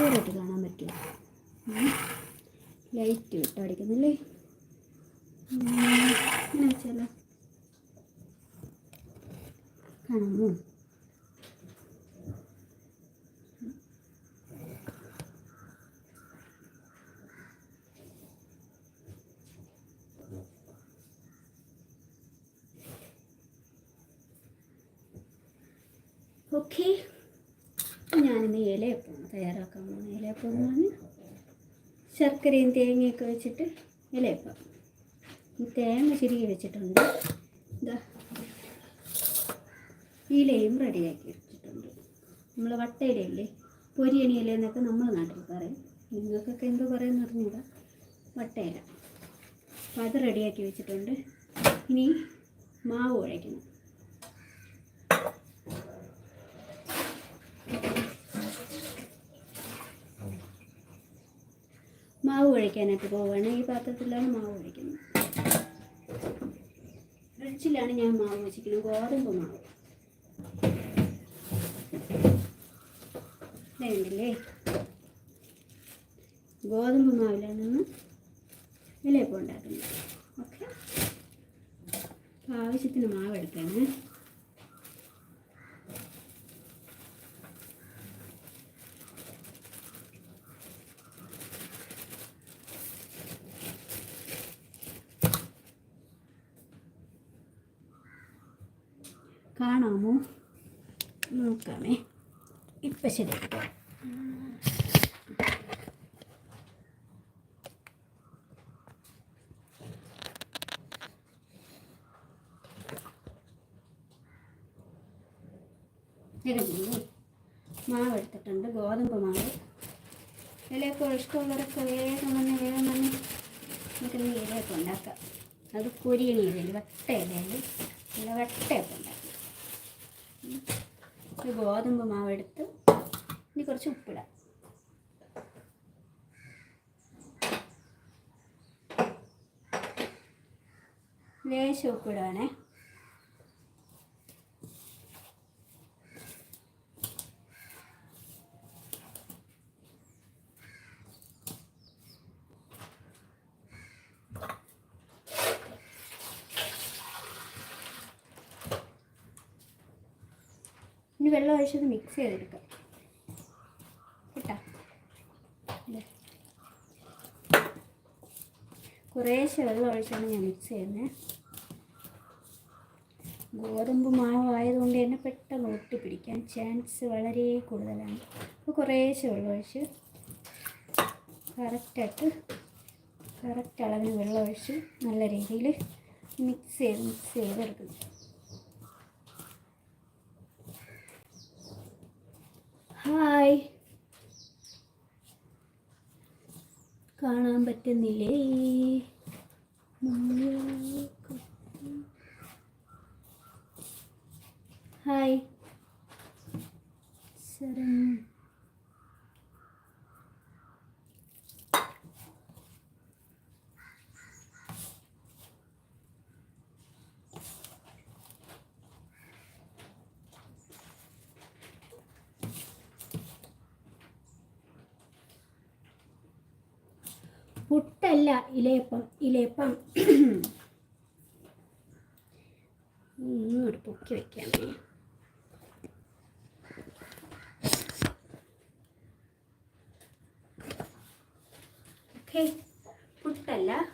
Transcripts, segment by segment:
ക്ലിയറായിട്ട് കാണാൻ പറ്റുമോ ലൈറ്റ് വിട്ട് അടിക്കുന്നില്ലേ? ഉം, ഇങ്ങനെ വെച്ചാലോ? കാണാമോ? ഓക്കെ ഞാനിന്ന് ഇലയപ്പം തയ്യാറാക്കാൻ പോകുന്നത് ഇലയപ്പം എന്ന് പറഞ്ഞാൽ ശർക്കരയും തേങ്ങയൊക്കെ വെച്ചിട്ട് ഇലയപ്പം. ഈ തേങ്ങ ചിരികി വെച്ചിട്ടുണ്ട്. ഇതാ ഇലയും റെഡിയാക്കി വെച്ചിട്ടുണ്ട്. നമ്മൾ വട്ടയിലയില്ലേ ഇല എന്നൊക്കെ നമ്മൾ നാട്ടിൽ പറയും. നിങ്ങൾക്കൊക്കെ എന്തോ പറയുമെന്ന് അറിഞ്ഞൂടാ? വട്ടയില. അപ്പം അത് റെഡിയാക്കി വെച്ചിട്ടുണ്ട്. ഇനി മാവ് കുഴയ്ക്കണം. മാവ് കുഴയ്ക്കാനായിട്ട് പോവുകയാണ്. ഈ പാത്രത്തിലാണ് മാവ് കുഴിക്കുന്നത് ഫ്രിഡ്ജിലാണ് ഞാൻ മാവ് വെച്ചിരിക്കുന്നത്. ഗോതമ്പ് മാവ്. വേണ്ടല്ലേ ഗോതമ്പ് മാവിലാണ് നിന്ന് വിലയപ്പം ഉണ്ടാക്കുന്നത്. ഓക്കെ. ആവശ്യത്തിന് മാവ് എടുക്കണേ കാണാമോ? നോക്കാമേ. ഇപ്പം ശരി ഇടുന്നില്ലേ മാവ് എടുത്തിട്ടുണ്ട്. ഗോതമ്പ് മാവ്. ഇതിലേക്ക് ഇഷ്ടമുള്ളവരൊക്കെ വേഗം വന്ന് വേഗം വന്ന് നമുക്ക് ഈ ഉണ്ടാക്കാം. അത് പൊരിയണി ഇലയിൽ വട്ട നല്ല വട്ടയൊക്കെ ഉണ്ടാക്കാം. ഒരു ഗോതമ്പ് മാവ് എടുത്ത് ഇനി കുറച്ച് ഉപ്പിടാം. ലേശം ഉപ്പിടുവാണേ. ഇനി വെള്ളം ഒഴിച്ചത് മിക്സ് ചെയ്തെടുക്കാം. കേട്ടോ? കുറേശ്ശെ വെള്ളം ഒഴിച്ചാണ് ഞാൻ മിക്സ് ചെയ്യുന്നത് ഗോതമ്പ് മാവായതുകൊണ്ട് തന്നെ പെട്ടെന്ന് ഒട്ടിപ്പിടിക്കാൻ ചാൻസ് വളരെ കൂടുതലാണ്. അപ്പോൾ കുറേശ്ശെ വെള്ളം ഒഴിച്ച് കറക്റ്റായിട്ട് കറക്റ്റ് അളവിന് വെള്ളം ഒഴിച്ച് നല്ല രീതിയിൽ മിക്സ് ചെയ്ത് മിക്സ് ചെയ്തെടുക്കുന്നു ഹായ് കാണാൻ പറ്റുന്നില്ലേ? ഹായ്. ശരം പുട്ടല്ല ഇലയപ്പം ഇലയപ്പം. ഇങ്ങോട്ട് പൊക്കി ഓക്കെ. പുട്ടല്ല.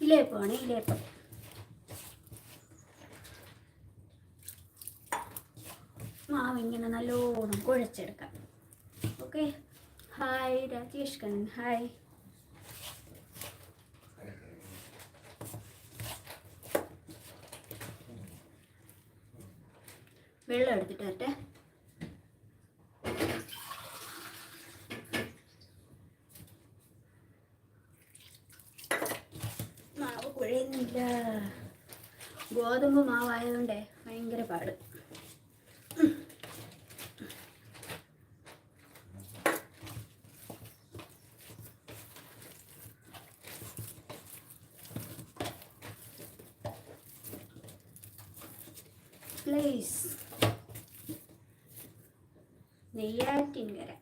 ഇലയപ്പമാണ് ഇലയപ്പം. മാവ് ഇങ്ങനെ നല്ലോണം കുഴച്ചെടുക്കാം. Okay. Hi Rajesh Kannan hi. வெளில எடுத்துகிட்டு வரட்டேன். നെയ്യാറ്റിൻകര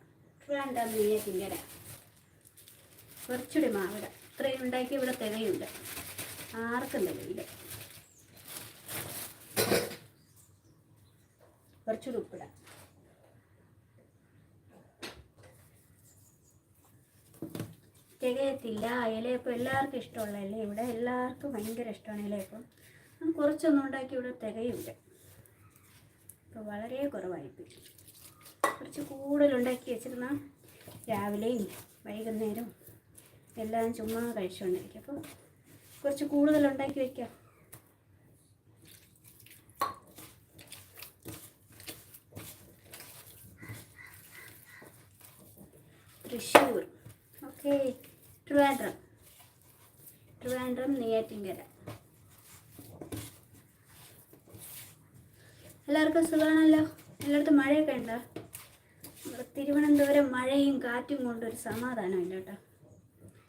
വേണ്ട നെയ്യാറ്റിൻകര കുറച്ചുകൂടി മാവിട. ഇത്രയും ഉണ്ടാക്കി ഇവിടെ തികയുണ്ട് ആർക്കും തികയില്ല. കുറച്ചുകൂടി ഉപ്പിടാം. തികയത്തില്ല. ഇലയപ്പം എല്ലാവർക്കും ഇഷ്ടമുള്ളതല്ലേ ഇവിടെ എല്ലാവർക്കും ഭയങ്കര ഇഷ്ടമാണ് ഇലയപ്പം കുറച്ചൊന്നും ഉണ്ടാക്കി ഇവിടെ തികയുണ്ട് അപ്പോൾ വളരെ കുറവായിപ്പോയി കുറച്ച് കൂടുതൽ ഉണ്ടാക്കി വെച്ചിരുന്ന രാവിലെയും വൈകുന്നേരവും എല്ലാം ചുമ്മാ കഴിച്ചുകൊണ്ടിരിക്കും അപ്പോൾ കുറച്ച് കൂടുതൽ ഉണ്ടാക്കി വയ്ക്കാം തൃശ്ശൂർ. ഓക്കെ. ട്രിവാൻഡ്രം. ട്രിവാൻഡ്രം നെയ്യാറ്റിൻകര. എല്ലാവർക്കും സുഖമാണല്ലോ? എല്ലായിടത്തും മഴയൊക്കെ ഉണ്ടോ? തിരുവനന്തപുരം മഴയും കാറ്റും കൊണ്ടൊരു സമാധാനമില്ല കേട്ടോ.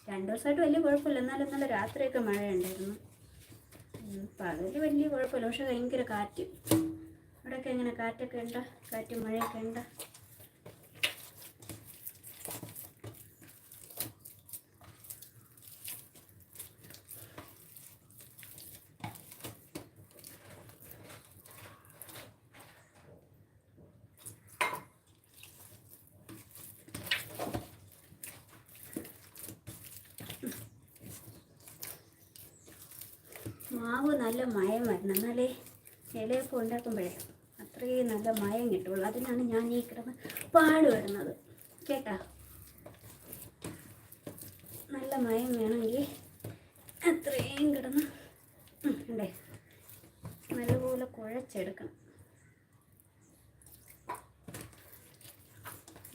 രണ്ടു ദിവസമായിട്ട് വലിയ കുഴപ്പമില്ല. എന്നാലും നല്ല രാത്രിയൊക്കെ മഴയുണ്ടായിരുന്നു. ഉണ്ടായിരുന്നു പകൽ വലിയ കുഴപ്പമില്ല. പക്ഷെ ഭയങ്കര കാറ്റ്. അവിടെയൊക്കെ എങ്ങനെ കാറ്റൊക്കെ ഉണ്ടോ? കാറ്റും മഴയൊക്കെ ഉണ്ടോ? മാവ് നല്ല മയം വരണം. എന്നാലേ ഇലയൊക്കെ ഉണ്ടാക്കുമ്പോഴേ അത്രയും നല്ല മയം കിട്ടുള്ളൂ. അതിനാണ് ഞാൻ ഈ കിടന്ന് പാടുപെടുന്നത്. കേട്ടാ? നല്ല മയം വേണമെങ്കിൽ അത്രയും കിടന്ന് ഉണ്ടേ നല്ലപോലെ കുഴച്ചെടുക്കണം.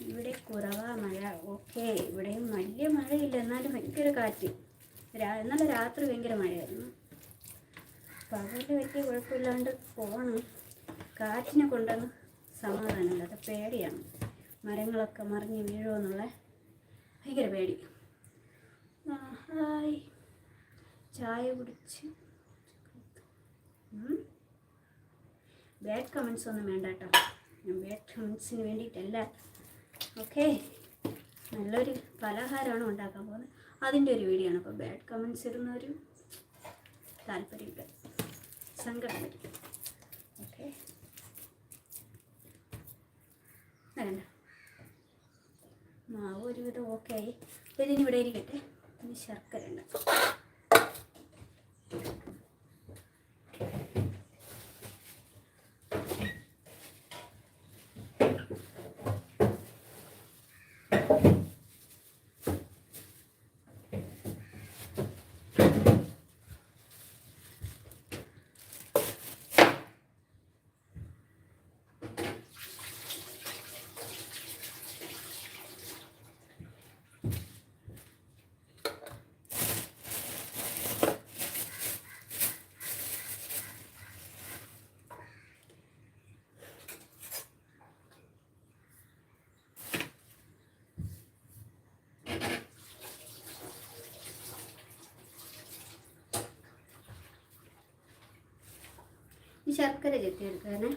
ഇവിടെ കുറവാ മഴ. ഓക്കെ ഇവിടെയും വലിയ മഴയില്ല. എന്നാലും ഭയങ്കര കാറ്റ്. ഇന്നലെ രാത്രി ഭയങ്കര മഴയായിരുന്നു. പകൽ വലിയ കുഴപ്പമില്ലാണ്ട് പോകണം കാറ്റിനെ കൊണ്ടാണ് സമാധാനമില്ല. അത് പേടിയാണ്. മരങ്ങളൊക്കെ മറിഞ്ഞ് വീഴുമെന്നുള്ള ഭയങ്കര പേടി. ഹായ്. ചായ കുടിച്ച്. ബാഡ് കമൻസ് ഒന്നും വേണ്ട കേട്ടോ. ഞാൻ ബാഡ് കമൻസിന് വേണ്ടിയിട്ടല്ല. ഓക്കെ. നല്ലൊരു പലഹാരമാണ് ഉണ്ടാക്കാൻ പോകുന്നത്. അതിന്റെ ഒരു വീഡിയോ ആണ്. അപ്പോൾ ബാഡ് കമൻസ് ഇടുന്നൊരു താല്പര്യമില്ല. സങ്കടം വരും ഓക്കെ വേണ്ട മാവ് ഒരുവിധം ഓക്കെ ആയി. ഇതിനിവിടെ ഇരിക്കട്ടെ. ഇനി ശർക്കര ഉണ്ട്. ശർക്കര ചെത്തിയെടുക്കാനേ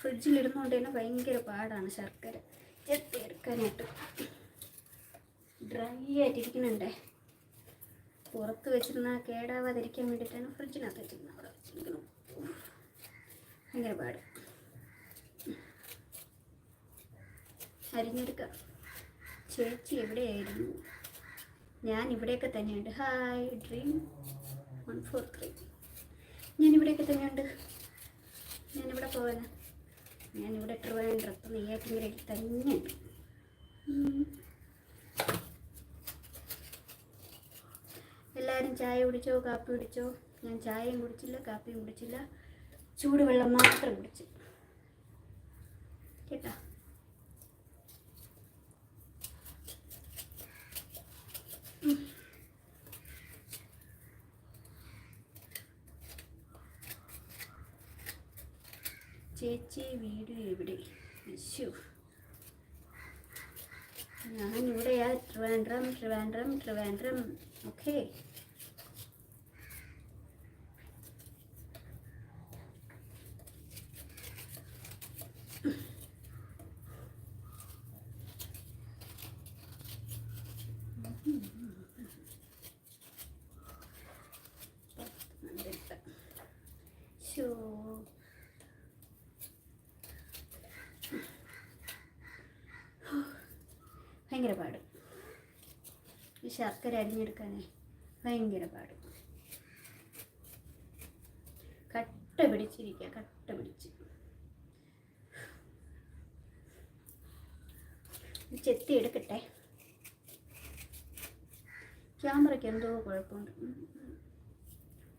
ഫ്രിഡ്ജിലിടുന്നതുകൊണ്ട് തന്നെ ഭയങ്കര പാടാണ് ശർക്കര. ചെത്തിയെടുക്കാനായിട്ട് ഡ്രൈ ആയിട്ടിരിക്കുന്നുണ്ടേ. പുറത്ത് വെച്ചിരുന്ന കേടാവാതിരിക്കാൻ വേണ്ടിയിട്ടാണ് ഫ്രിഡ്ജിനകത്ത് വെച്ചിരുന്നത്. അവിടെ വെച്ചിരിക്കണം ഭയങ്കര പാട്. അരിഞ്ഞെടുക്കാം. ചേച്ചി എവിടെയായിരുന്നു? ഞാൻ ഇവിടെയൊക്കെ തന്നെയുണ്ട്. Hi dream one four three ഞാൻ ഇവിടെയൊക്കെ തന്നെയുണ്ട്. ഞാനിവിടെ പോകാനാ ഞാനിവിടെ ട്രിവാൻഡ്രത്ത് നെയ്യാറ്റിൻകരയിൽ തന്നെയുണ്ട്. എല്ലാവരും ചായ കുടിച്ചോ? കാപ്പി കുടിച്ചോ? ഞാൻ ചായയും കുടിച്ചില്ല കാപ്പിയും കുടിച്ചില്ല. ചൂടുവെള്ളം മാത്രം കുടിച്ചു കേട്ടാ ചേച്ചി വീട് എവിടെ വിഷു ഞാനിവിടെയാ ട്രിവാൻഡ്രം ട്രിവാൻഡ്രം ട്രിവാൻഡ്രം ഓക്കെ. ഭയങ്കര പാട്. ഈ ശർക്കര അരിഞ്ഞെടുക്കാനേ ഭയങ്കര പാട്. കട്ട പിടിച്ചിരിക്കുക കട്ട പിടിച്ച്. ചെത്തി എടുക്കട്ടെ. ക്യാമറയ്ക്ക് എന്തോ കുഴപ്പമുണ്ട്.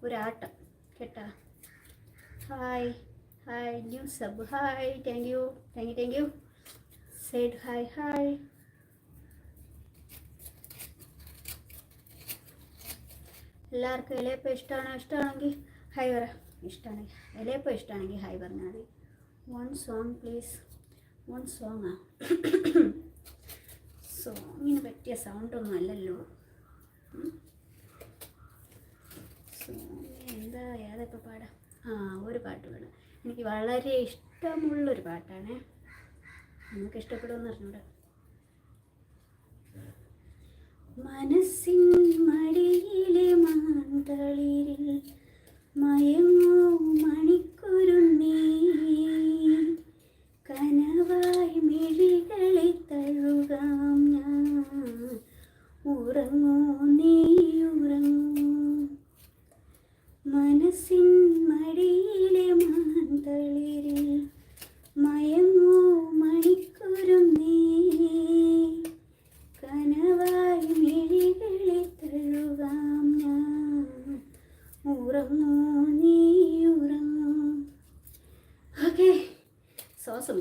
ഒരാട്ടം. കേട്ടാ? Hi hi new sub. Hi thank you. Thank you thank you. Side hi hi. എല്ലാവർക്കും ഇലയപ്പം ഇഷ്ടമാണോ? ഇഷ്ടമാണെങ്കിൽ ഹൈ പറ. ഇഷ്ടമാണെങ്കിൽ ഇലയപ്പം ഇഷ്ടമാണെങ്കിൽ ഹൈ പറഞ്ഞാൽ മതി. One song please one song ആ. സോങ്ങിന് പറ്റിയ സൗണ്ടൊന്നും അല്ലല്ലോ. സോങ് എന്താ? ഏതൊക്കെ പാടാം? ആ ഒരു പാട്ട് വേണം എനിക്ക് വളരെ ഇഷ്ടമുള്ളൊരു പാട്ടാണ്. നിങ്ങൾക്ക് ഇഷ്ടപ്പെടുമെന്ന് അറിഞ്ഞൂടാ. മനസ്സിൻ മടിയിലെ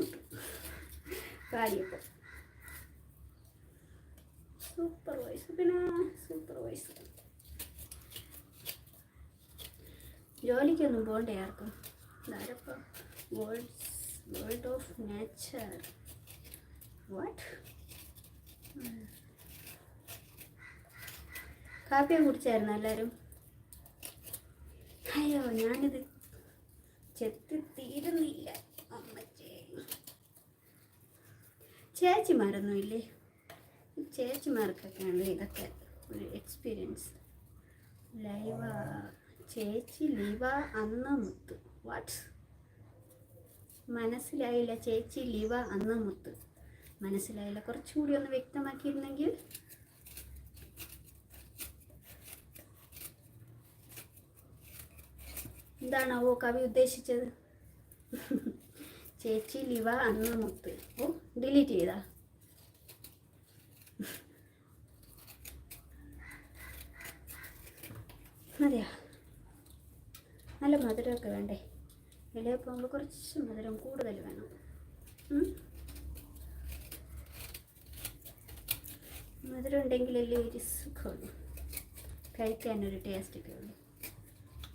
ശ്വാസം മുട്ടും സൂപ്പർ വോയിസ് പിന്നെ സൂപ്പർ വോയിസ് ജോലിക്കൊന്നും പോകണ്ടേ ആർക്കും? ഇതാരപ്പം? Worlds world of nature what കാപ്പിയൊക്കെ കുടിച്ചായിരുന്നു എല്ലാവരും അയ്യോ ഞാനിത് ചെത്തി തീരുന്നില്ല. ചേച്ചിമാരൊന്നും ഇല്ലേ ചേച്ചിമാർക്കൊക്കെയാണല്ലോ ഇതൊക്കെ ഒരു എക്സ്പീരിയൻസ് ലൈവ ചേച്ചി ലീവ അന്ന മുത്ത്. വാട്ട് മനസ്സിലായില്ല ചേച്ചി ലീവ അന്ന മുത്ത്. മനസ്സിലായില്ല. കുറച്ചുകൂടി ഒന്ന് വ്യക്തമാക്കിയിരുന്നെങ്കിൽ. എന്താണാവോ കവി ഉദ്ദേശിച്ചത്? ചേച്ചി ലിവ അന്ന് മുത്ത്. ഓ ഡിലീറ്റ് ചെയ്താ. മതിയാ? നല്ല മധുരമൊക്കെ വേണ്ടേ? ഇലയിൽ പോകുമ്പോൾ കുറച്ച് മധുരം കൂടുതൽ വേണം? മധുരം ഉണ്ടെങ്കിലല്ലേ ഒരു സുഖമുള്ളൂ. കഴിക്കാനൊരു ടേസ്റ്റൊക്കെ ഉള്ളൂ.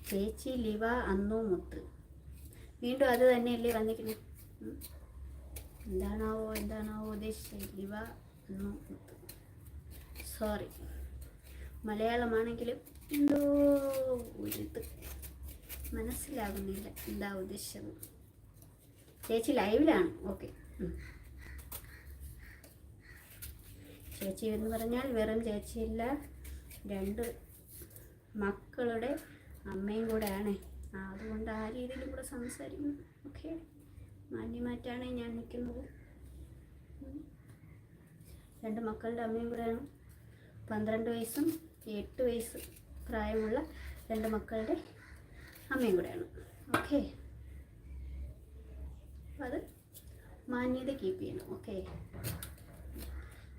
ചേച്ചി ലിവ അന്നോ മുത്ത്. വീണ്ടും അത് തന്നെയല്ലേ വന്നിരിക്കുന്നത്? എന്താണാവോ എന്താണാവോ ഉദ്ദേശിച്ചത് സോറി മലയാളമാണെങ്കിലും എന്തോ ഒരു ഇത് മനസ്സിലാകുന്നില്ല എന്താ ഉദ്ദേശം ചേച്ചി ലൈവിലാണ്. ഓക്കെ ചേച്ചി എന്ന് പറഞ്ഞാൽ വെറും ചേച്ചിയില്ല രണ്ട് മക്കളുടെ അമ്മയും കൂടെയാണ്. അതുകൊണ്ട് ആ രീതിയിലും കൂടെ സംസാരിക്കുന്നു ഓക്കെ മാന്യമായിട്ടാണ് ഞാൻ നിൽക്കുന്നത്. രണ്ട് മക്കളുടെ അമ്മയും കൂടെയാണ്. പന്ത്രണ്ട് വയസ്സും എട്ട് വയസ്സ് പ്രായമുള്ള രണ്ട് മക്കളുടെ അമ്മയും കൂടെയാണ്. ഓക്കെ അത് മാന്യത കീപ്പ് ചെയ്യണം. ഓക്കെ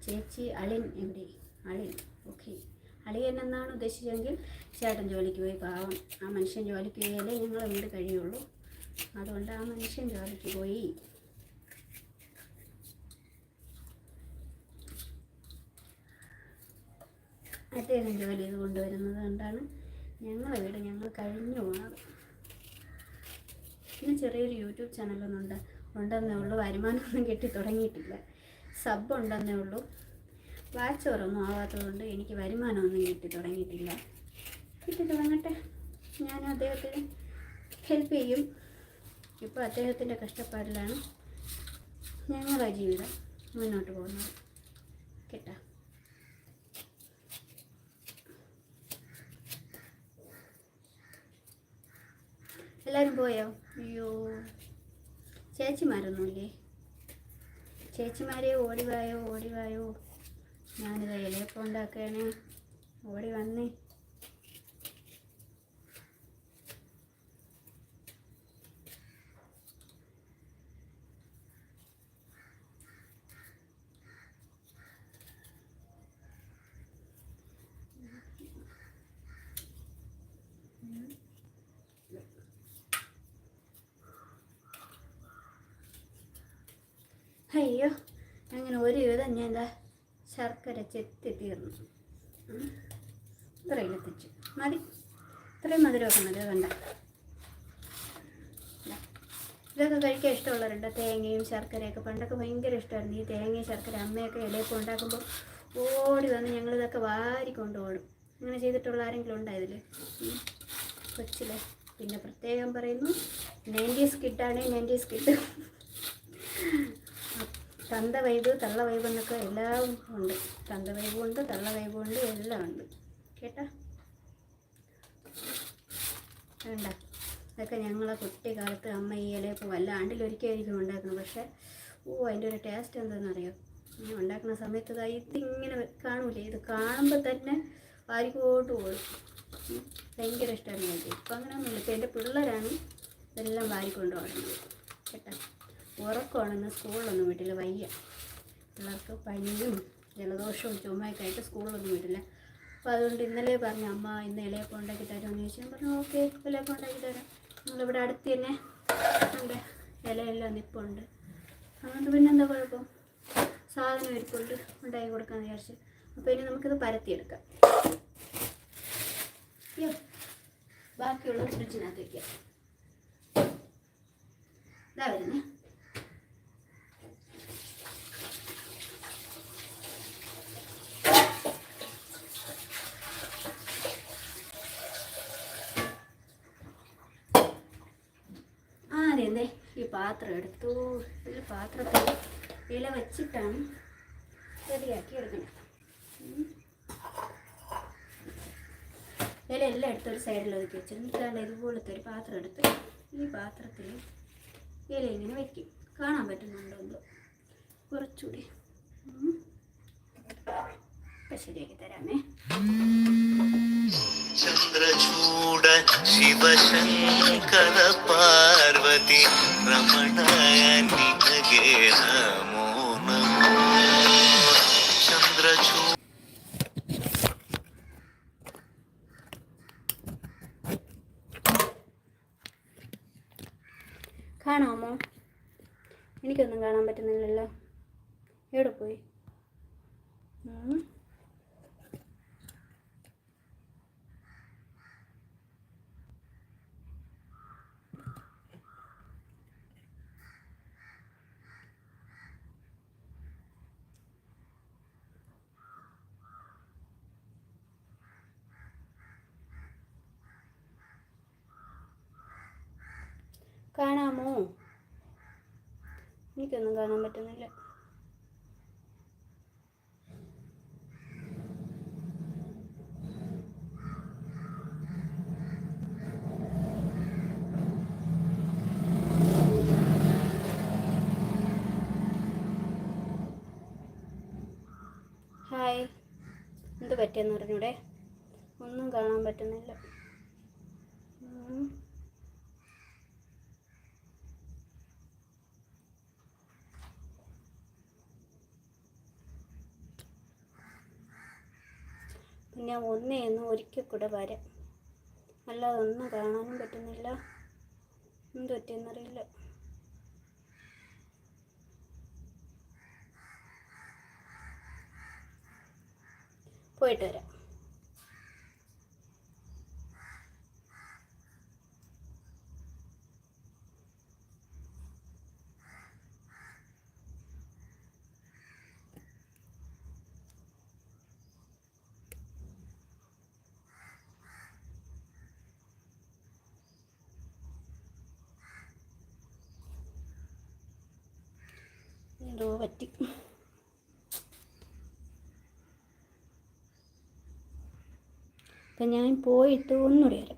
ചേച്ചി അളിൻ എവിടെ? അളിൻ ഓക്കെ അളിയൻ എന്നാണ് ഉദ്ദേശിച്ചതെങ്കിൽ ചേട്ടൻ ജോലിക്ക് പോയി. പാവം. ആ മനുഷ്യൻ ജോലിക്ക് പോയാലേ ഞങ്ങളെ വീട് കഴിയുള്ളൂ? അതുകൊണ്ട് ആ മനുഷ്യൻ ജോലിക്ക് പോയി. അദ്ദേഹം ജോലി ചെയ്ത് കൊണ്ടുവരുന്നത് കൊണ്ടാണ് ഞങ്ങളെ വീട് ഞങ്ങൾ കഴിഞ്ഞു പോണത്. പിന്നെ ചെറിയൊരു യൂട്യൂബ് ചാനലൊന്നുണ്ട് ഉണ്ടെന്നേ ഉള്ളൂ. വരുമാനമൊന്നും കിട്ടി തുടങ്ങിയിട്ടില്ല. സബ് ഉണ്ടെന്നേ ഉള്ളൂ. വാച്ച് ഓവറൊന്നും ആവാത്തതുകൊണ്ട് എനിക്ക് വരുമാനമൊന്നും കിട്ടി തുടങ്ങിയിട്ടില്ല. കിട്ടി തുടങ്ങട്ടെ. ഞാൻ അദ്ദേഹത്തിന് ഹെൽപ്പ് ചെയ്യും. ഇപ്പോൾ അദ്ദേഹത്തിന്റെ കഷ്ടപ്പാടിലാണ് ഞങ്ങളുടെ ജീവിതം മുന്നോട്ട് പോകുന്നത്. കേട്ടോ? എല്ലാവരും പോയോ? അയ്യോ ചേച്ചിമാരൊന്നുമില്ലേ? ചേച്ചിമാരെയോ ഓടിവായോ ഓടിവായോ ഞാനിത് ഇലയപ്പം ഉണ്ടാക്കുകയാണ്. ഓടി വന്നേ. എന്താ ശർക്കര ചെത്തി തീർന്നു. ഇത്രയും എത്തിച്ചു. മതി. ഇത്രയും മധുരമൊക്കെ മതി. വേണ്ട. ഇതാ. ഇതൊക്കെ കഴിക്കാൻ ഇഷ്ടമുള്ളവരുണ്ട്? തേങ്ങയും ശർക്കരയൊക്കെ. പണ്ടൊക്കെ ഭയങ്കര ഇഷ്ടമായിരുന്നു. ഈ തേങ്ങയും ശർക്കര അമ്മയൊക്കെ ഇലയൊക്കെ ഉണ്ടാക്കുമ്പോൾ ഓടി വന്ന് ഞങ്ങളിതൊക്കെ വാരി കൊണ്ടുപോടും അങ്ങനെ ചെയ്തിട്ടുള്ള ആരെങ്കിലും ഉണ്ടോ ഇതിൽ കൊച്ചിലെ. പിന്നെ പ്രത്യേകം പറയുന്നു നയന്റീസ് കിട്ടാണ് നയന്റീസ് കിട്ട്. തന്ത വൈബ് തള്ള വൈബ് എന്നൊക്കെ എല്ലാം ഉണ്ട്. തന്ത വൈബും ഉണ്ട് തള്ള വൈബും ഉണ്ട് എല്ലാം ഉണ്ട്. കേട്ടാ? വേണ്ട. ഇതൊക്കെ ഞങ്ങളെ കുട്ടിക്കാലത്ത് അമ്മ ഈ ഇലയപ്പം വല്ല ആണ്ടിലൊരിക്കലായിരിക്കും ഉണ്ടാക്കുന്നത്. പക്ഷേ ഓ അതിന്റെ ഒരു ടേസ്റ്റ് എന്താണെന്നറിയോ ഇങ്ങനെ ഉണ്ടാക്കുന്ന സമയത്ത് ഇത് ഇതിങ്ങനെ കാണൂലേ? ഇത് കാണുമ്പോൾ തന്നെ വാരിക്കോട്ട് പോയി. ഭയങ്കര ഇഷ്ടമാണ് ഇപ്പം അങ്ങനെയൊന്നുമില്ല. ഇപ്പം എന്റെ പിള്ളേരാണ് ഇതെല്ലാം വാരിക്കൊണ്ട് ഓടുന്നത്. കേട്ടോ? ഉറക്കമാണെന്ന് സ്കൂളിലൊന്നും വിട്ടില്ല വയ്യ. പിള്ളേർക്ക് പനിയും ജലദോഷവും ചുമയൊക്കെ ആയിട്ട് സ്കൂളിലൊന്നും വിട്ടില്ല. അപ്പോൾ അതുകൊണ്ട് ഇന്നലെ പറഞ്ഞു അമ്മ ഇന്ന് ഇലയപ്പം ഉണ്ടാക്കി തരുമെന്ന് ചോദിച്ചു. ഞാൻ പറഞ്ഞു ഓക്കെ ഇലയപ്പം ഉണ്ടാക്കി തരാം. നമ്മളിവിടെ അടുത്ത് തന്നെ ഉണ്ട്. ഇലയെല്ലാം നിപ്പുണ്ട്. അതുകൊണ്ട് പിന്നെ എന്താ കുഴപ്പം? സാധനം ഇരിപ്പുണ്ട് ഉണ്ടാക്കി കൊടുക്കാമെന്ന് വിചാരിച്ചു. അപ്പോൾ ഇനി നമുക്കിത് പരത്തിയെടുക്കാം. ബാക്കിയുള്ള ഫ്രിഡ്ജിനകത്ത് വയ്ക്കാം ഇതാ വരുന്നേ ആദ്യം എന്തേ ഈ പാത്രം എടുത്തു ഈ പാത്രത്തിൽ ഇല വച്ചിട്ടാണ് റെഡിയാക്കി എടുക്കുന്നത്. ഇല എല്ലാം എടുത്ത് ഒരു സൈഡിൽ ഒതുക്കി വെച്ചു എന്നിട്ടാണ് ഇതുപോലത്തെ ഒരു പാത്രം എടുത്ത് ഈ പാത്രത്തിൽ ഇല ഇങ്ങനെ വയ്ക്കും കാണാൻ പറ്റുന്നുണ്ടോ എന്തോ? കുറച്ചുകൂടി. ഇപ്പൊ ശരിയാക്കി തരാമേ. ചന്ദ്രചൂട ശിവശങ്കര പാർവതി ചന്ദ്രചൂട കാണാമോ? എനിക്കൊന്നും കാണാൻ പറ്റുന്നില്ലല്ലോ. എവിടെ പോയി? കാണാമോ? എനിക്കൊന്നും കാണാൻ പറ്റുന്നില്ല. ഹായ് എന്ത് പറ്റിയെന്ന് പറഞ്ഞൂടെ ഒന്നും കാണാൻ പറ്റുന്നില്ല. പിന്നെ ഒന്നേ ഒന്ന് ഒരിക്കൽ കൂടെ വരാം. അല്ലാതെ ഒന്നും കാണാനും പറ്റുന്നില്ല. എന്ത് പറ്റിയെന്നറിയില്ല പോയിട്ട് വരാം എന്തോ പറ്റി ഞാൻ പോയിട്ട് ഒന്നുകൂടി വരാം